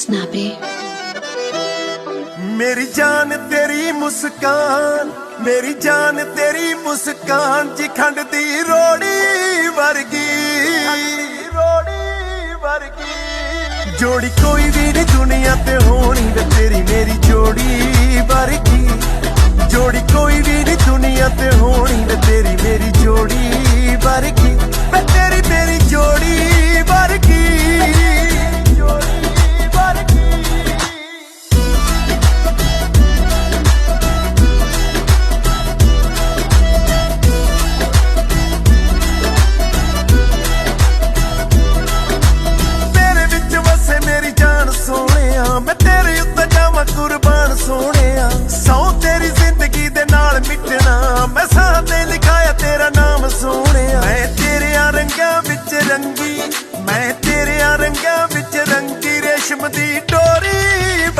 Snappy. ਮੇਰੀ ਜਾਨ ਤੇਰੀ ਮੁਸਕਾਨ, ਮੇਰੀ ਜਾਨ ਤੇਰੀ ਮੁਸਕਾਨ, ਜੀ ਖੰਡ ਦੀ ਰੋੜੀ ਵਰਗੀ ਰੋੜੀ ਵਰਗੀ ਜੋੜੀ ਕੋਈ ਵੀ ਨਹੀਂ ਦੁਨੀਆ ਤੇ ਹੋਣੀ ਵੇ ਤੇਰੀ ਮੇਰੀ ਜੋੜੀ ਵਰਗੀ ਜੋੜੀ ਕੋਈ ਵੀ ਨਹੀਂ ਦੁਨੀਆ ਤੇ ਹੋਣੀ ਵੇ ਤੇਰੀ ਮਿਟਣਾ ਮੈਂ ਸਾਹ ਤੇ ਲਿਖਾਇਆ ਤੇਰਾ ਨਾਮ ਸੋਹਣਿਆ। ਮੈਂ ਤੇਰਿਆਂ ਰੰਗਾਂ ਵਿੱਚ ਰੰਗੀ। ਮੈਂ ਤੇਰਿਆਂ ਰੰਗਾਂ ਵਿੱਚ ਰੰਗੀ ਰੇਸ਼ਮ ਦੀ ਡੋਰੀ